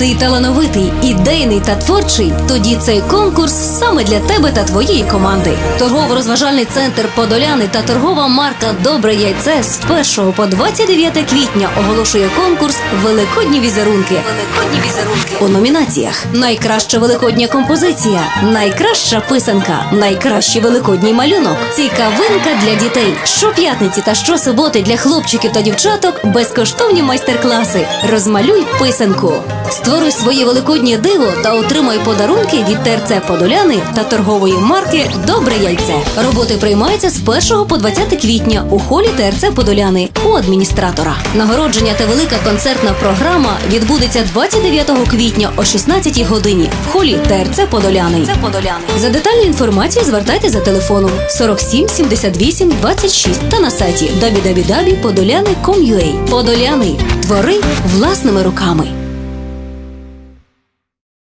Ти талановитий, ідейний та творчий. Тоді цей конкурс саме для тебе та твоєї команди. Торгово-розважальний центр Подоляни та торгова марка Добре яйце з 1 по 29 квітня оголошує конкурс Великодні візерунки. Великодні візерунки у номінаціях: найкраща великодня композиція, найкраща писанка, найкращий великодній малюнок, цікавинка для дітей. Щоп'ятниці та щосуботи для хлопчиків та дівчаток безкоштовні майстер-класи. Розмалюй писанку. Створюй своє великоднє диво та отримай подарунки від ТРЦ Подоляни та торгової марки Добре яйце. Роботи приймаються з 1 по 20 квітня у холі ТРЦ Подоляни у адміністратора. Нагородження та велика концертна програма відбудеться 29 квітня о 16 годині в холі ТРЦ Подоляни. Це Подоляни. За детальну інформацію звертайте за телефоном 47 78 26 та на сайті www.podolani.com.ua. Подоляни. Твори власними руками.